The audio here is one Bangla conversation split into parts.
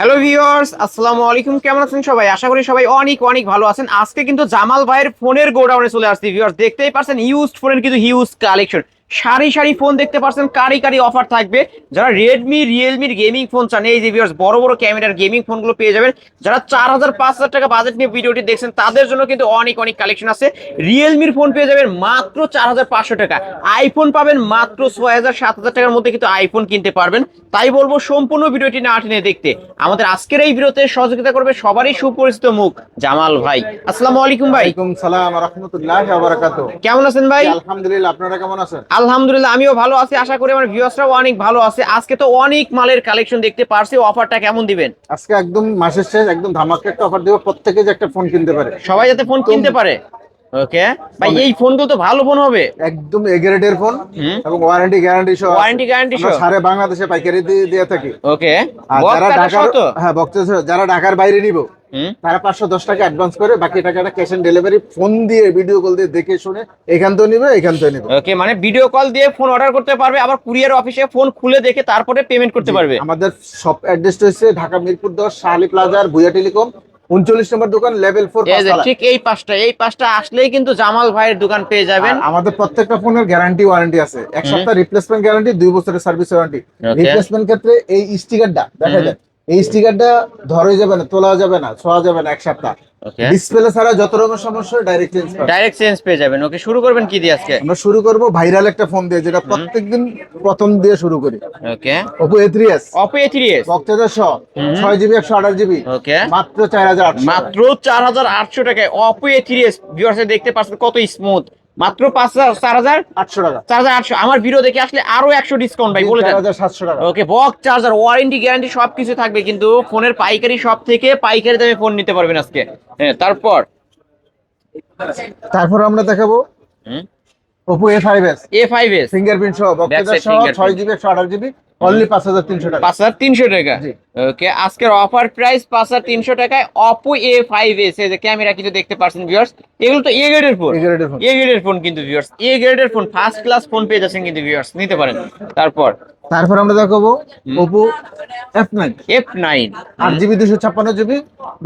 হ্যালো ভিওর্স আসসালামু আলাইকুম কেমন আছেন সবাই? আশা করি সবাই অনেক অনেক ভালো আছেন। আজকে কিন্তু জামাল ভাইয়ের ফোনের গোডাউনে চলে আসছি ভিওর্স দেখতেই পারছেন ইউজড ফোনের কিন্তু হিউজ কালেকশন সারি সারি ফোন দেখতে পারছেন কারি কারি অফার থাকবে। যারা রেডমি রিয়েলমির গেমিং ফোন চান এই যে ভিউয়ার্স বড় বড় ক্যামেরার গেমিং ফোনগুলো পেয়ে যাবেন। যারা চার হাজার পাঁচ হাজার টাকা বাজেট নিয়ে ভিডিওটি দেখছেন তাদের জন্য কিন্তু অনেক অনেক কালেকশন আছে। রিয়েলমির ফোন পেয়ে যাবেন মাত্র চার হাজার পাঁচশো টাকা। আইফোন পাবেন মাত্র ছয় হাজার সাত হাজার টাকার মধ্যে কিন্তু আইফোন কিনতে পারবেন। তাই বলব সম্পূর্ণ ভিডিওটি না টেনে দেখতে। আমাদের আজকের এই ভিডিওতে সহযোগিতা করবে সবারই সুপরিচিত মুখ জামাল ভাই। আসসালামু আলাইকুম ভাই। ওয়ালাইকুম সালাম রহমতুল্লাহ কেমন আছেন ভাই? আলহামদুলিল্লাহ আপনারা কেমন আছেন? আলহামদুলিল্লাহ আমিও ভালো আছি। আশা করি আমার ভিউয়ার্সরাও অনেক ভালো আছে। আজকে তো অনেক মালের কালেকশন দেখতে পারছি। অফারটা কেমন দিবেন? আজকে একদম মাসের শেষ একদম ধামাকা একটা অফার দেবো। প্রত্যেকে যে একটা ফোন কিনতে পারে। সবাই যাতে ফোন কিনতে পারে। ওকে? ভাই এই ফোনগুলো তো ভালো ফোন হবে। একদম এ গ্রেডের ফোন এবং ওয়ারেন্টি গ্যারান্টি সহ ওয়ারেন্টি গ্যারান্টি সহ। সারা বাংলাদেশে পাইকারি দিয়ে থাকি। ওকে। আর যারা ঢাকার তো হ্যাঁ বক্তা যারা ঢাকার বাইরে নিব তারা পাঁচশো দশ টাকা অ্যাডভান্স করে বাকি টাকাটা ক্যাশ অন ডেলিভারি ফোন দিয়ে ভিডিও কল দিয়ে দেখে শুনে এখান থেকে নিবে এখান থেকে নিবে। ওকে মানে ভিডিও কল দিয়ে ফোন অর্ডার করতে পারবে আবার কুরিয়ার অফিসে ফোন খুলে দেখে তারপরে পেমেন্ট করতে পারবে। আমাদের শপ অ্যাড্রেস হচ্ছে ঢাকা মিরপুর দশ শাহালি প্লাজার ভুয়া টেলিকম উনচল্লিশ নম্বর দোকান লেভেল ফোর ঠিক এই পাঁচটা এই পাঁচটা আসলেই কিন্তু জামাল ভাইয়ের দোকান পেয়ে যাবেন। আমাদের প্রত্যেকটা ফোনের গ্যারান্টি ওয়ারেন্টি আছে। এক সপ্তাহ রিপ্লেসমেন্ট গ্যারান্টি দুই বছরের সার্ভিস ওয়ারেন্টি রিপ্লেসমেন্ট ক্ষেত্রে এই স্টিকারটা দেখা যায় এই স্টিকারটা ধরে যাবে না তোলা যাবে না ছোঁয়া যাবে না এক সপ্তাহ। ডিসপ্লে ছাড়া যত রকম সমস্যা ডাইরেক্ট চেঞ্জ ডাইরেক্ট চেঞ্জ পেয়ে যাবেন। ওকে শুরু করবেন কি দিয়ে আজকে? আমরা শুরু করব ভাইরাল একটা ফোন দিয়ে যেটা প্রত্যেকদিন প্রথম দিয়ে শুরু করি। ওকে বক্তাজার সহ ছয় জিবি একশো আঠাশ জিবি ওকে মাত্র চার হাজার আটশো। মাত্র চার হাজার আটশো টাকায় অপো এ থ্রি এস ভিউয়ার্সে দেখতে পাচ্ছেন কত স্মুথ মাত্র পাঁচ হাজার চার হাজার? আটশো টাকা। চার হাজার আটশো। আমার ভিডিও দেখে আসলে আরও একশো ডিসকাউন্ট ভাই বলে চার দেন। সাতশো টাকা। Okay box charger warranty guarantee সবকিছু থাকবে কিন্তু ফোনের পাইকারি শপ থেকে পাইকারি দামে ফোন নিতে পারবেন আজকে। হ্যাঁ তারপর? তারপর আমরা দেখাবো Oppo A five S A five S fingerprint সহ সহ ছয় জিবি একশো আঠাশ জিবি অনলি পাঁচ হাজার তিনশো টাকা। পাঁচ হাজার তিনশো টাকা। ওকে আজকের অফার প্রাইস পাঁচ হাজার তিনশো টাকায় অপো এ ফাইভ এস যে ক্যামেরা কিছু দেখতে পাচ্ছেন ভিউয়ার্স এগুলো তো এ গ্রেডের ফোন ফোন এ গ্রেডের ফোন কিন্তু ভিউয়ার্স এ গ্রেডের ফোন ফার্স্ট ক্লাস ফোন পেয়ে যাচ্ছেন কিন্তু ভিউয়ার্স নিতে পারেন। তারপর? তারপর আমরা দেখাবো Oppo F nine F nine আট জিবি দুশো ছাপ্পান্ন জিবি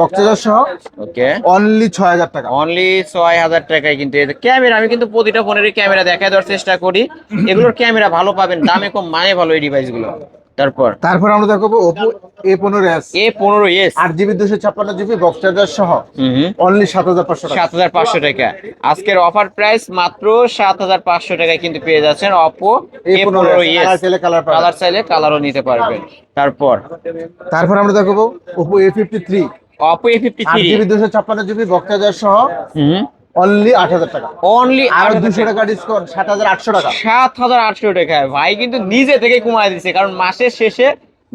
বক্তাজার সহ। ওকে অনলি ছয় হাজার টাকা। অনলি ছয় হাজার টাকায় কিন্তু ক্যামেরা আমি কিন্তু প্রতিটা ফোনের ক্যামেরা দেখায় দেওয়ার চেষ্টা করি। এগুলোর ক্যামেরা ভালো পাবেন দামে কম মানে ভালো এই ডিভাইসগুলো। তারপর? তারপর আমরা দেখাবো ওপো এ পনেরো এস এ পনেরো এস আট জিবি দুশো ছাপ্পান্ন জিবি বক্তাজার সহ। অনলি সাত হাজার পাঁচশো সাত হাজার পাঁচশো টাকা। আজকের অফার প্রাইস মাত্র সাত হাজার পাঁচশো টাকায় কিন্তু পেয়ে যাচ্ছেন অপো এ পনেরো এস কালার চাইলে কালার চাইলে কালারও নিতে পারবেন। তারপর? তারপর আমরা দেখাবো Oppo A fifty three Oppo A fifty three GB দুশো ছাপ্পান্ন জিবি বক্তাজার সহ। অনলি আট হাজার টাকা। অনলি আর দুশো টাকা। ডিসকাউন্ট সাত হাজার আটশো টাকা। সাত হাজার আটশো টাকায় ভাই কিন্তু নিজে থেকে কমায় দিচ্ছে কারণ মাসের শেষে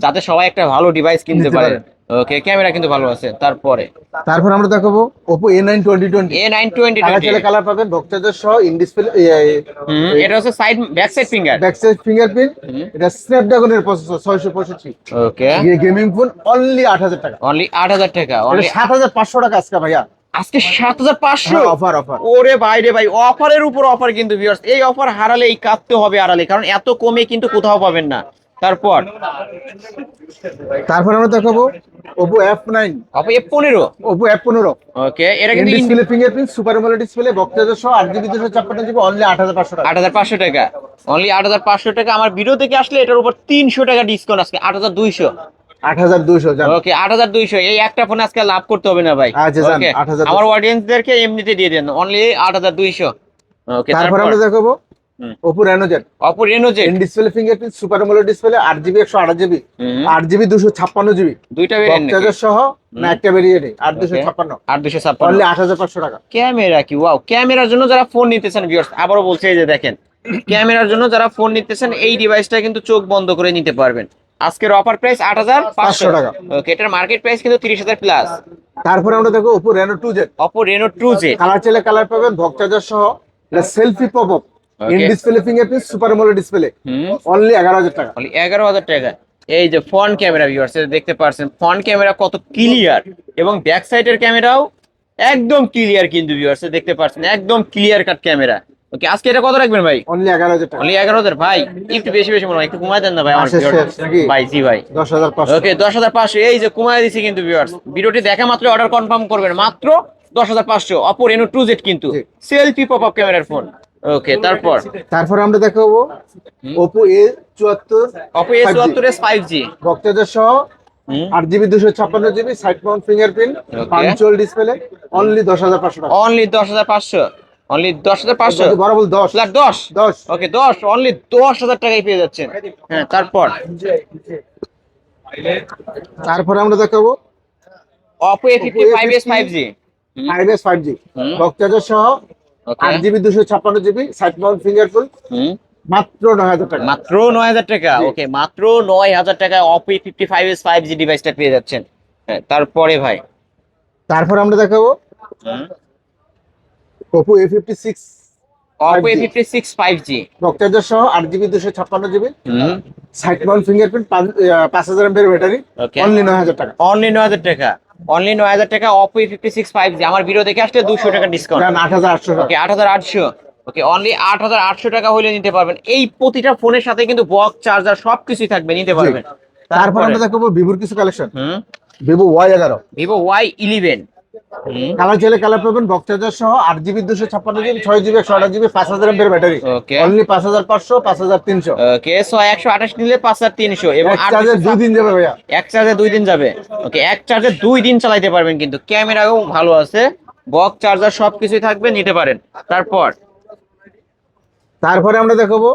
যাতে সবাই একটা ভালো ডিভাইস কিনতে পারে। ওকে ক্যামেরা কিন্তু ভালো আছে তারপরে। তারপর আমরা দেখাবো Oppo A nine twenty twenty A nine twenty colour colour পাবেন বক্তাজার সহ ইন ডিসপ্লে এটা হচ্ছে side back side finger back side fingerprint এটা স্ন্যাপড্রাগনের প্রসেসর ছয়শো পঁয়ষট্টি। ওকে গেমিং ফোন অনলি আট হাজার টাকা। অনলি আট হাজার টাকা অনলি সাত হাজার পাঁচশো টাকা আজকে ভাইয়া। আজকে সাত হাজার পাঁচশো? অফার অফার ওরে ভাই রে ভাই অফারের উপর অফার কিন্তু ভিউয়ার্স এই অফার হারালে এই কাঁদতে হবে হারালে কারণ এত কমে কিন্তু কোথাও পাবেন না। তারপর? তারপর আমরা দেখাবো ওপো এফ নাইন আপনি এফ পনেরো? ওপো এফ পনেরো। ওকে এটা কিন্তু display fingerprint super AMOLED display আট জিবি দুশো ছাপ্পান্ন জিবি অনলি আট হাজার পাঁচশো টাকা। আট হাজার পাঁচশো টাকা। অনলি আট হাজার পাঁচশো টাকা। আমার ভিডিও থেকে আসলে এটার উপর তিনশো টাকা ডিসকাউন্ট আজকে আট হাজার দুইশো আট হাজার দুশো ওকে আট হাজার দুইশো। এই একটা ফোনে আজকে লাভ করতে হবে না ভাই। আচ্ছা, 8,200 আমার অডিয়েন্সদেরকে এমনিতে দিয়ে দেন অনলি ওকে তারপর আমরা দেখাবো ইন ডিসপ্লে ফিঙ্গারপ্রিন্ট সুপার দুইটা ভেরিয়েন্ট সহ না একটা অনলি টাকা। ক্যামেরা কি? ওয়াও ক্যামেরার জন্য যারা ফোন নিতেছেন ভিউয়ার্স আবারও বলছে এই যে দেখেন ক্যামেরার জন্য যারা ফোন নিতেছেন এই ডিভাইসটা কিন্তু চোখ বন্ধ করে নিতে পারবেন। আজকের অফার প্রাইস আট হাজার পাঁচশো টাকা। ওকে এটার মার্কেট প্রাইস কিন্তু তিরিশ হাজার প্লাস তারপরে আমরা দেখো Oppo Reno two Z Oppo Reno two Z colour চাইলে কালার পাবেন বক্তাজার সহ। Selfie pop up in. Display fingerprint super AMOLED display hmm only এগারো হাজার টাকা। Only এগারো হাজার টাকা। এই যে ফ্রন্ট ক্যামেরা ভিউয়ার্স দেখতে পারছেন ফ্রন্ট ক্যামেরা কত ক্লিয়ার এবং ব্যাক সাইডের ক্যামেরাও একদম ক্লিয়ার কিন্তু ভিউয়ার্স দেখতে পারছেন একদম ক্লিয়ার কাট ক্যামেরা ওকে আজকে এটা কত রাখবেন ভাই? অনলি এগারো হাজার টাকা। অনলি এগারো হাজার? ভাই একটু বেশি বেশি মনে হয়। একটু কমাই দেন না ভাই আমার আচ্ছা, নাকি? ভাই জি ভাই। দশ হাজার পাঁচশো। ওকে দশ হাজার পাঁচশো। এই যে কমায় দিছি কিন্তু ভিউয়ার্স ভিডিওটি দেখা মাত্র অর্ডার কনফার্ম করবেন। মাত্র দশ হাজার পাঁচশো। অপো রেনো টু জেড কিন্তু। জি। সেলফি পপ আপ ক্যামেরার ফোন ওকে তারপর? তারপরে আমরা দেখাবো চুয়াত্তর অপো এ চুয়াত্তর ফাইভ জি বক্তাদের সহ আট জিবি দুশো ছাপ্পান্ন জিবি সাইড মাউন্ট ফিঙ্গারপ্রিন্ট. পাঞ্চুয়াল ডিসপ্লে অনলি দশ হাজার পাঁচশো টাকা। অনলি দশ হাজার পাঁচশো। অনলি দশ হাজার পাঁচশো? বড় বল দশ? ফ্ল্যাট দশ? দশ। ওকে দশ অনলি দশ হাজার টাকায় পেয়ে যাচ্ছেন। হ্যাঁ তারপর? তারপরে আমরা দেখাবো। Oppo A fifty five S five G five S five G hmm. বক্তাদের সহ আট জিবি দুশো ছাপ্পান্ন জিবি সাইড মাউন্ট ফিঙ্গারপ্রিন্ট মাত্র নয় হাজার টাকা। মাত্র নয় হাজার টাকা। ওকে মাত্র নয় হাজার টাকা Oppo fifty five S five G ডিভাইসটা পেয়ে যাচ্ছেন। হ্যাঁ, তারপরে ভাই? তারপর আমরা দেখাবো। Oppo A fifty six Oppo 5G fifty six five G সহ আট জিবি দুশো ছাপ্পান্ন জিবি সাইড মাউন্ট ফিঙ্গারপ্রিন্ট পাঁচ হাজার এমপের ব্যাটারি অনলি নয় হাজার টাকা। অনলি নয় হাজার টাকা। অনলি নয় হাজার টাকা Oppo fifty six five G আমার ভিডিও দেখে আসলে দুশো টাকা ডিসকাউন্ট আট হাজার আটশো টাকা। ওকে আট হাজার আটশো। ওকে অনলি আট হাজার আটশো টাকা হলে নিতে পারবেন। এই প্রতিটা ফোনের সাথে কিন্তু বক্স চার্জার সবকিছুই থাকবে নিতে পারবেন। তারপর আমরা দেখাবো ভিভোর কিছু কালেকশন ভিভো ওয়াই এগারো। ভিভো ওয়াই ইলেভেন কালার চাইলে কালার পাবেন বক্স চার্জার সহ আট জিবি দুশো ছাপ্পান্ন জিবি ছয় জিবি একশো আঠাশ জিবি পাঁচ হাজার এমপের ব্যাটারি অনলি পাঁচ হাজার পাঁচশো পাঁচ হাজার তিনশো। ওকে সো একশো আঠাশ নিলে পাঁচ হাজার তিনশো এবং এক চার্জে দুই দিন যাবে ভাইয়া। এক চার্জে দুই দিন যাবে। ওকে এক চার্জে দুই দিন চালাইতে পারবেন কিন্তু। ক্যামেরাও ভালো আছে বক্স চার্জার সবকিছুই থাকবে নিতে পারেন। তারপর? তারপরে আমরা দেখাবো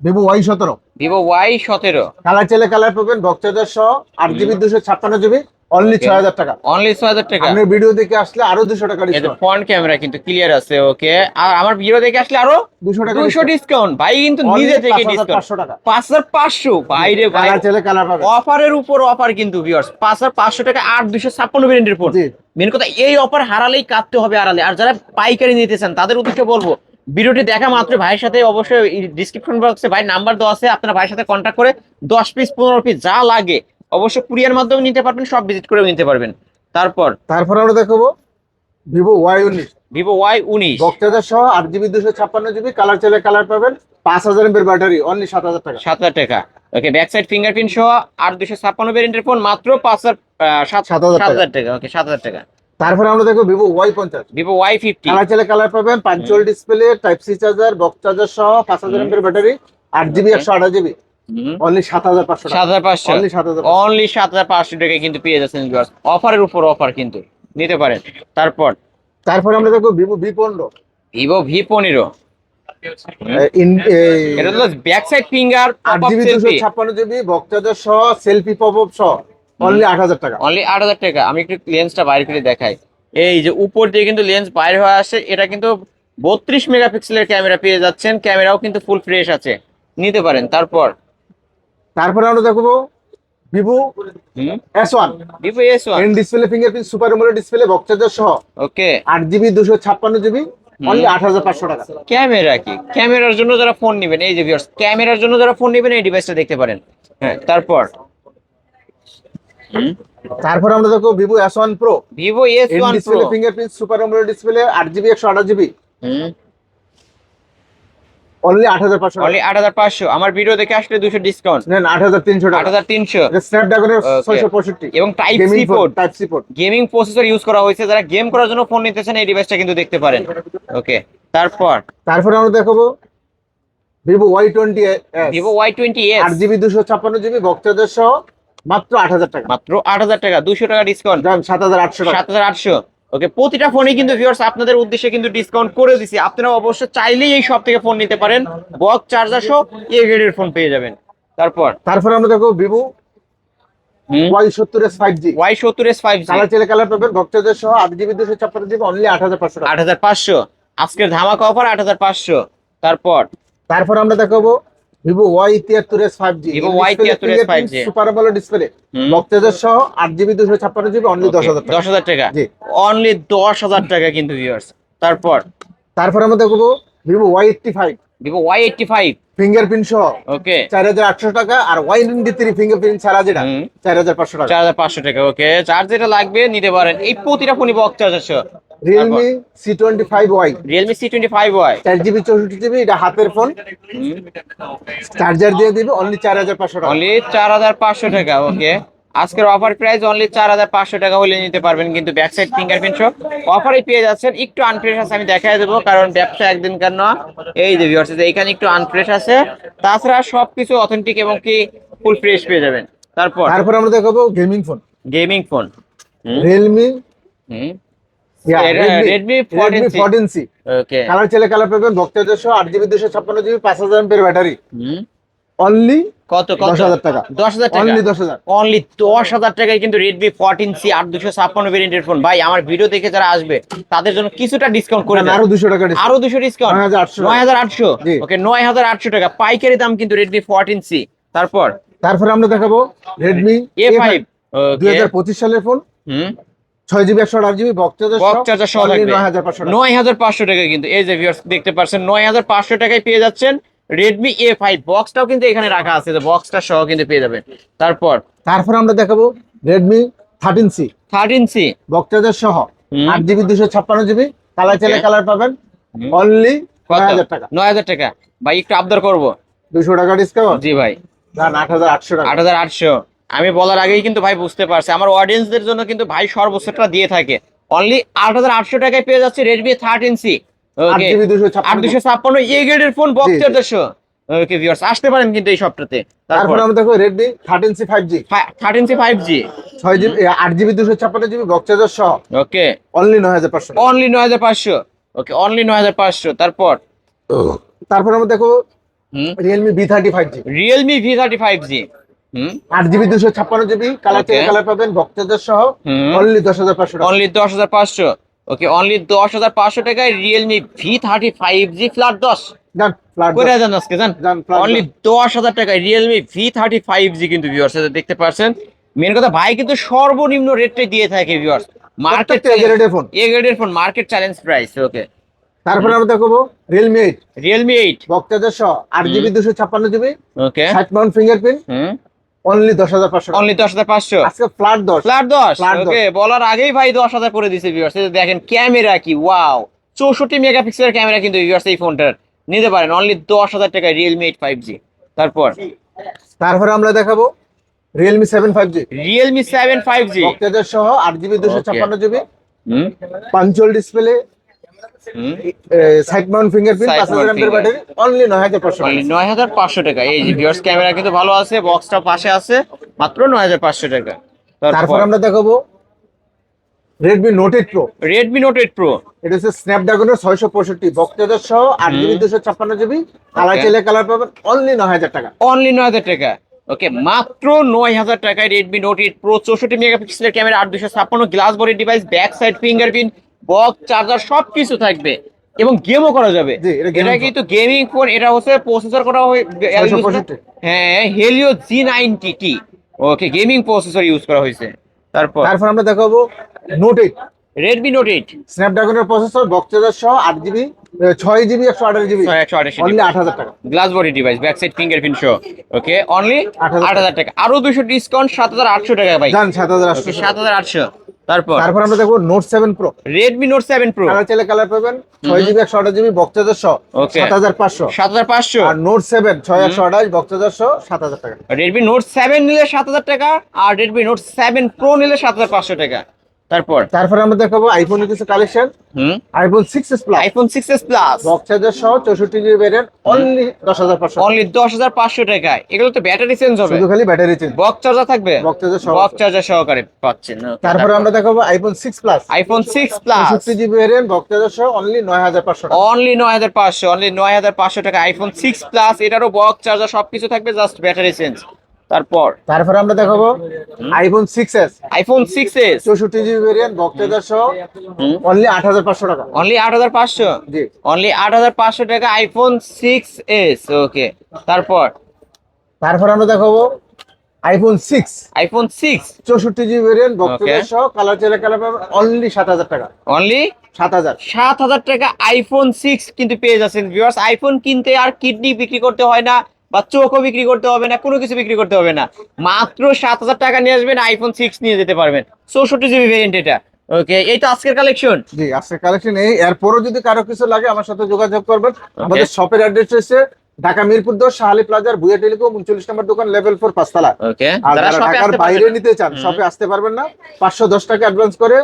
ভিভো ওয়াই সতেরো। ভিভো ওয়াই সতেরো। কালার চাইলে কালার পাবেন বক্স চার্জার সহ আট জিবি দুশো ছাপ্পান্ন জিবি অনলি ছয় হাজার টাকা। অনলি ছয় হাজার টাকা? আপনার ভিডিও দেখে আসলে আরও দুশো টাকা এতে ডিসকাউন্ট ফ্রন্ট ক্যামেরা কিন্তু ক্লিয়ার আছে ওকে আর আমার ভিডিও দেখে আসলে আরও দুশো টাকা দুশো ডিসকাউন্ট ভাই কিন্তু নিজে থেকে 5,500 ডিসকাউন্ট টাকা। পাঁচ হাজার পাঁচশো বাইরে ভাই। চাইলে কালার পাবেন। অফারের উপর অফার কিন্তু ভিউয়ার্স পাঁচ হাজার পাঁচশো টাকা ভেরিয়েন্টের ফোন। মেন কথা এই অফার হারালেই কাটতে হবে আড়ালে। আর যারা পাইকারি নিতে চান তাদের উদ্দেশ্যে বলব ভিডিওটি দেখা মাত্র। ভাইয়ের সাথে অবশ্যই ডিসক্রিপশন বক্সে ভাই নাম্বার দেওয়া আছে। আপনার ভাইয়ের সাথে কন্ট্যাক্ট করে দশ পিস পনেরো পিস যা লাগে অবশ্যই কুরিয়ার মাধ্যমে নিতে পারবেন সব ভিজিট করেও নিতে পারবেন। তারপর? তারপর আমরা দেখাবো ভিভো ওয়াই উনিশ। ভিভো ওয়াই উনিশ। চার্জার সহ আট জিবি দুশো ছাপ্পান্ন জিবি কালার চাইলে কালার পাবেন পাঁচ হাজার এমপের ব্যাটারি অনলি সাত হাজার টাকা। সাত হাজার টাকা। ওকে ব্যাক সাইড ফিঙ্গারপ্রিন্ট সহ আর দুশো ছাপ্পান্ন ভেরিয়েন্টের ফোন মাত্র পাঁচ হাজার সাত সাত 7,000 টাকা। হাজার টাকা। ওকে সাত হাজার টাকা। তারপরে আমরা দেখব ভিভো ওয়াই পঞ্চাশ। Vivo Y fifty. কালার চাইলে কালার পাবেন punctual display type C charger box charger সহ পাঁচ হাজার এমপের ব্যাটারি আট জিবি একশো আঠাশ জিবি অনলি সাত হাজার পাঁচশো সাত হাজার পাঁচশো। অনলি সাত হাজার অনলি সাত হাজার পাঁচশো টাকায় কিন্তু পেয়ে যাচ্ছেন অফারের উপর অফার কিন্তু। নিতে পারেন। তারপর? তারপরে আমরা দেখব ভিভো ভি পনেরো। ভিভো ভি পনেরো। এটা তো ব্যাক সাইড ফিঙ্গার আট জিবি দুশো সেলফি ছাপ্পান্ন জিবি বক্স সহ সেলফি পপ আপ সহ অনলি আট হাজার টাকা। অনলি আট হাজার টাকা। আমি একটু লেন্সটা বাইরে করে দেখাই। এই যে উপর দিয়ে কিন্তু লেন্স বাইরে হয়ে আসে। এটা কিন্তু বত্রিশ মেগাপিক্সেলের ক্যামেরা পেয়ে যাচ্ছেন। ক্যামেরাও কিন্তু ফুল ফ্রেশ আছে। নিতে পারেন। তারপর? তারপরে আমরা দেখব Vivo S one Vivo S one in display fingerprint super AMOLED display box charger সহ। ওকে আট জিবি দুশো ছাপ্পান্ন জিবি অনলি আট হাজার পাঁচশো টাকা। ক্যামেরা কি? ক্যামেরার জন্য যারা ফোন নেবেন এই যে ভিউয়ার্স ক্যামেরার জন্য যারা ফোন নেবেন এই ডিভাইসটা দেখতে পারেন। হ্যাঁ। তারপর? তারপর আমরা দেখব Vivo S one pro Vivo S one pro fingerprint super AMOLED display আট জিবি একশো আঠাশ জিবি অনলি আট হাজার পাঁচশো টাকা। অনলি আট হাজার পাঁচশো। আমার ভিডিও দেখে আসলে ডিসকাউন্ট টাকা। স্ন্যাপড্রাগনের এবং type gaming C port type C port gaming processor use করা হয়েছে। যারা গেম করার জন্য ফোন নিতেছেন এই ডিভাইসটা কিন্তু দেখতে পারেন। ওকে তারপর? তারপরে আমরা দেখাবো Vivo Y twenty Vivo Y twenty S আট জিবি দুশো ছাপ্পান্ন জিবি সহ মাত্র আট হাজার টাকা। মাত্র আট হাজার টাকা। দুশো টাকা ডিসকাউন্ট সাত হাজার আটশো সাত হাজার আটশো। ওকে প্রতিটা ফোনে কিন্তু ভিউয়ার্স আপনাদের উদ্দেশ্যে কিন্তু ডিসকাউন্ট করে দিছি। আপনারা অবশ্য চাইলেই এই সব থেকে ফোন নিতে পারেন। বক্স চার্জার সহ এ গ্রেডের ফোন পেয়ে যাবেন। তারপর? তারপর আমরা দেখব ভিভো ওয়াই সত্তর এস ফাইভ জি ওয়াই সত্তর এস ফাইভ কালার চাইলে কালার পাবেন চার্জার সহ আট জিবি দুশো ছাপ্পান্ন জিবি অনলি আট হাজার পাঁচশো আট হাজার পাঁচশো। আজকের ধামাকা অফার আট হাজার পাঁচশো। তারপর? তারপর আমরা দেখাবো ভিভো ওয়াই তিয়াত্তর S five G Vivo Y 73s 5G super AMOLED display. Box সহ আট জিবি দুশো ছাপ্পান্ন জিবি অনলি দশ হাজার টাকা। দশ হাজার টাকা। জি। অনলি দশ হাজার টাকা কিন্তু ভিউয়ার্স তারপর? তারপর আমরা দেখব Vivo Y eighty five Vivo Y eighty five fingerprint সহ। ওকে চার হাজার আটশো টাকা আর ওয়াই নাইনটি থ্রি ফিঙ্গারপ্রিন্ট ছাড়া যেটা চার হাজার পাঁচশো টাকা। চার হাজার পাঁচশো টাকা ওকে চার্জ যেটা লাগবে নিতে পারেন। এই প্রতিটা ফোনই বক্স চার্জ আছে টোয়েন্টি ফাইভ ওয়াই জিবি চৌষট্টি জিবি এটা হাতের ফোন চার্জার দিয়ে দিবে অনলি চার হাজার পাঁচশো টাকা। অনলি চার হাজার পাঁচশো টাকা ওকে আজকের অফার প্রাইস অনলি চার হাজার পাঁচশো টাকা হলে নিতে পারবেন কিন্তু ব্যাক সাইড ফিঙ্গারপ্রিন্ট সহ অফারে পেয়ে যাচ্ছেন একটু আনফ্রেশ আছে আমি দেখাই দেবো কারণ ব্যবসা একদিন কেন না। এই যে ভিউয়ার্স এইখানে একটু আনফ্রেশ আছে। তাছাড়া সবকিছু অথেন্টিক এবং কি ফুল ফ্রেশ পেয়ে যাবেন। তারপর? তারপর আমরা দেখাবো gaming phone gaming phone Realme এটা Redmi 14C fourteen C colour ছেলে কালার পাবেন বক্তা দেড়শো আট জিবি দুশো ছাপ্পান্ন জিবি পাঁচ হাজার এমপের ব্যাটারি অনলি কত কত? হাজার টাকা। দশ হাজার টাকা? অনলি দশ হাজার। অনলি দশ হাজার টাকায় কিন্তু রেডমি ফোরটিন সি আট দুশো ছাপ্পান্ন ভেরিয়েন্টের ফোন ভাই আমার ভিডিও দেখে যারা আসবে তাদের জন্য কিছুটা ডিসকাউন্ট করে আরও দুশো টাকা আরও দুশো ডিসকাউন্ট নয় হাজার আটশো। নয় হাজার আটশো? ওকে নয় হাজার আটশো টাকা। পাইকারি দাম কিন্তু রেডমি ফোরটিন সি তারপর? তারপরে আমরা দেখাবো রেডমি এ ফাইভ দুই হাজার পঁচিশ সালের ফোন ছয় জিবি একশো আট জিবি বক্স চার্জার সহ নয় হাজার পাঁচশো টাকা। কিন্তু এই যে ভিউয়ার্স দেখতে পাচ্ছেন নয় হাজার পাঁচশো টাকায় পেয়ে যাচ্ছেন রেডমি এ ফাইভ বক্সটাও কিন্তু এখানে রাখা আছে বক্সটা সহ কিন্তু পেয়ে যাবেন। তারপর? তারপরে আমরা দেখাবো Redmi thirteen C thirteen C বক্তাদের সহ। আট জিবি দুশো ছাপ্পান্ন জিবি কালার চাইলে কালার পাবেন অনলি নয় হাজার টাকা। নয় হাজার টাকা। ভাই একটু আবদার করব। দুশো টাকা ডিসকাউন্ট জি ভাই। দান আট হাজার আটশো টাকা। আট হাজার আটশো। আমি বলার আগেই কিন্তু ভাই বুঝতে পারছি। আমার অডিয়েন্সদের জন্য কিন্তু ভাই সর্বোচ্চটা দিয়ে থাকে। অনলি আট হাজার আটশো টাকায় পেয়ে যাচ্ছে রেডমি থার্টিন সি আট দুশো ছাপ্পান্ন। গ্রেডের ফোন বক্সের দেড়শো। ওকে আসতে পারেন কিন্তু এই সপ্তাহতে। তারপর আমরা দেখো Redmi 13C 5G 13C 5G 6GB 8GB 256GB box charger সহ। Okay only 9500 only 9500 okay only 9500 তারপর? তারপর আমরা দেখো Realme V30 Realme V30 আট জিবি দুশো ছাপ্পান্ন জিবি কালার. কালার পাবেন সহ অনলি দশ হাজার পাঁচশো অনলি দশ হাজার পাঁচশো। ওকে অনলি দশ হাজার পাঁচশো টাকায় Realme V thirty five G flat দশ। যান ফ্ল্যাট করে যান আজকে যান যান, অনলি দশ। হাজার টাকায় Realme V thirty five G কিন্তু ভিউয়ার্স দেখতে পাচ্ছেন মেন কথা ভাই কিন্তু সর্বনিম্ন রেটে দিয়ে থাকে ভিউয়ার্স মার্কেট এ গ্রেডের phone market challenge price okay তারপরে আমরা দেখব রিয়েলমি এইট রিয়েলমি এইট বক্তাদের সহ আট জিবি দুশো ছাপ্পান্ন জিবি ওকে ষাট মাউন্ট ফিঙ্গারপ্রিন্ট অনলি দশ হাজার পাঁচশো টাকা। অনলি দশ হাজার পাঁচশো? আজকে ফ্ল্যাট দশ। ফ্ল্যাট দশ? Flat দশ। ওকে বলার আগেই ভাই দশ হাজার করে দিছে ভিউয়ার্স দেখেন ক্যামেরা কি ওয়াও চৌষট্টি মেগাপিক্সেলের ক্যামেরা কিন্তু ভিউয়ার্স এই ফোনটার। নিতে পারেন অনলি দশ হাজার টাকায় রিয়েলমি এইট ফাইভ জি তারপর? তারপরে আমরা দেখাবো Realme seven five G Realme seven five G বক্তাদের সহ আট জিবি দুশো Okay. ছাপ্পান্ন GB hmm? পাঞ্চল display side mount fingerprint Side পাঁচ হাজার mount এমপের ব্যাটারি অনলি নয় হাজার পাঁচশো অনলি নয় হাজার পাঁচশো টাকা। এই যে ভিউয়ার্স ক্যামেরা কিন্তু ভালো আছে বক্সটা পাশে আছে মাত্র নয় হাজার পাঁচশো টাকা। তারপর তারপর আমরা দেখাবো Redmi Note eight pro Redmi Note eight pro এটা হচ্ছে বক্তাদের সহ জিবি দুশো ছাপ্পান্ন জিবি। কালার. চাইলে কালার পাবেন অনলি নয় হাজার টাকা। অনলি নয় হাজার টাকা। ওকে মাত্র নয় হাজার টাকায় রেডমি নোট এইট প্রো চৌষট্টি মেগাপিক্সেলের ক্যামেরা আট দুশো ছাপ্পান্ন glass body device back side fingerprint box charger সব কিছু থাকবে। এবং গেমও করা যাবে। এটা। কিন্তু গেমিং ফোন এটা হচ্ছে প্রসেসর করা হয় 665 হ্যাঁ Helio G ninety T okay gaming processor use করা হয়েছে। তারপর তারপর আমরা দেখাবো Note eight Redmi Note eight স্ন্যাপড্রাগনের processor বক্সাদের সহ আট জিবি ছয় জিবি একশো আঠারো জিবি একশো আঠাশি অনলি আট হাজার টাকা। Glass body device back side fingerprint show okay only 8,000 আট হাজার টাকা। আরও দুশো ডিসকাউন্ট সাত হাজার আটশো টাকা ভাই। সাত হাজার আটশো সাত হাজার আটশো। তারপর? তারপর আমরা দেখব Note seven pro Redmi Note seven pro colour চাইলে কালার পাবেন। ছয় জিবি একশো আঠাশ জিবি বক্সাদের সহ। সাত হাজার পাঁচশো। সাত হাজার পাঁচশো। আর নোট সেভেন ছয় একশো আঠাশ বক্সাদের সহ সাত হাজার টাকা। রেডমি নোট সেভেন নিলে সাত হাজার টাকা আর রেডমি নোট সেভেন প্রো নিলে সাত হাজার পাঁচশো টাকা। তারপর? তারপর আমরা দেখাবো আইফোনের কিছু collection hmm. IPhone six S plus iPhone six S plus box charger সহ চৌষট্টি জিবি ভ্যারিয়েন্ট অনলি দশ হাজার পাঁচশো অনলি দশ হাজার পাঁচশো টাকায়। এগুলো তো ব্যাটারি চেঞ্জ হবে। শুধু খালি ব্যাটারি চেঞ্জ বক্স চার্জার থাকবে? Box charger সহ। বক্স চার্জার সহকারে পাচ্ছেন। তারপরে আমরা দেখাবো iPhone six plus iPhone six plus চৌষট্টি জিবি ভ্যারিয়েন্ট বক্স চার্জার সহ অনলি নয় হাজার পাঁচশো টাকা। অনলি নয় হাজার পাঁচশো অনলি নয় হাজার পাঁচশো টাকা আইফোন সিক্স প্লাস এটারও বক্স চার্জার সবকিছু থাকবে জাস্ট ব্যাটারি চেঞ্জ তারপর? তারপর আমরা দেখাবো iPhone six S iPhone six S চৌষট্টি জিবি ভেরিয়েন্ট চার্জার সহ। অনলি আট হাজার পাঁচশো টাকা। অনলি আট হাজার পাঁচশো? জি। অনলি আট হাজার পাঁচশো টাকা আইফোন সিক্স এস ওকে তারপর? তারপর আমরা দেখাবো আইফোন সিক্স আইফোন সিক্স চৌষট্টি জিবি ভ্যারিয়েন্ট বক্স সহ। কালার চাইলে কালার অনলি সাত হাজার টাকা। অনলি সাত হাজার। সাত হাজার টাকা আইফোন সিক্স কিন্তু পেয়ে যাচ্ছেন ভিউয়ার্স আইফোন কিনতে আর কিডনি বিক্রি করতে হয় না। বা চোখও বিক্রি করতে হবে না কোনো কিছু বিক্রি করতে হবে না। মাত্র সাত হাজার টাকা নিয়ে আসবেন আইফোন সিক্স নিয়ে যেতে পারবেন। চৌষট্টি জিবি ভেরিয়েন্ট এটা। ওকে এই তো আজকের কালেকশন জি আজকের কালেকশন এই। এরপরও যদি কারও কিছু লাগে আমার সাথে যোগাযোগ করবেন। আমাদের শপের অ্যাড্রেস হচ্ছে ঢাকা মিরপুর দশ শাহালি প্লাজার বুয়া টেলিকম উনচল্লিশ নম্বর দোকান লেভেল ফোর পাঁচতলা। আর যারা ঢাকার বাইরে নিতে চান শপে আসতে পারবেন না। পাঁচশো দশ টাকা অ্যাডভান্স করে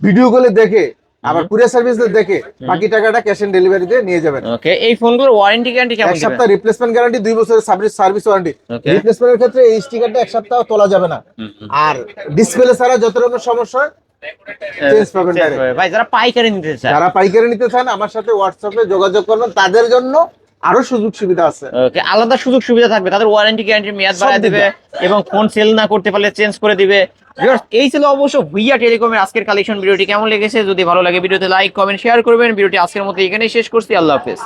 ভিডিও গুলো দেখে আবার কুরিয়ার সার্ভিস দেখে বাকি টাকাটা ক্যাশ অন ডেলিভারি দিয়ে নিয়ে যাবেন। ওকে এই ফোনগুলোর ওয়ারেন্টি গ্যারান্টি কেমন এক সপ্তাহ রিপ্লেসমেন্ট গ্যারান্টি দুই বছরের সার্ভিস সার্ভিস ওয়ারেন্টি রিপ্লেসমেন্টের ক্ষেত্রে এই স্টিকারটা এক সপ্তাহ তোলা যাবে না। আর ডিসপ্লে ছাড়া যত রকম সমস্যা হয় ভাই যারা পাইকারি নিতে চায়। যারা পাইকারি নিতে চান আমার সাথে হোয়াটসঅ্যাপে যোগাযোগ করবেন। তাদের জন্য আরও সুযোগ সুবিধা আছে। ওকে আলাদা সুযোগ সুবিধা থাকবে। তাদের ওয়ারেন্টি গ্যারান্টি মেয়াদ বাড়িয়ে বাড়ায় দিবে। এবং ফোন সেল না করতে পারলে চেঞ্জ করে দিবে। এই ছিল অবশ্য ভুইয়া টেলিকমের আজকের কালেকশন ভিডিওটি কেমন লেগেছে? যদি ভালো লাগে ভিডিওতে লাইক কমেন্ট শেয়ার করবেন। ভিডিওটি আজকের মতো এখানেই শেষ করছি। আল্লাহ হাফেজ।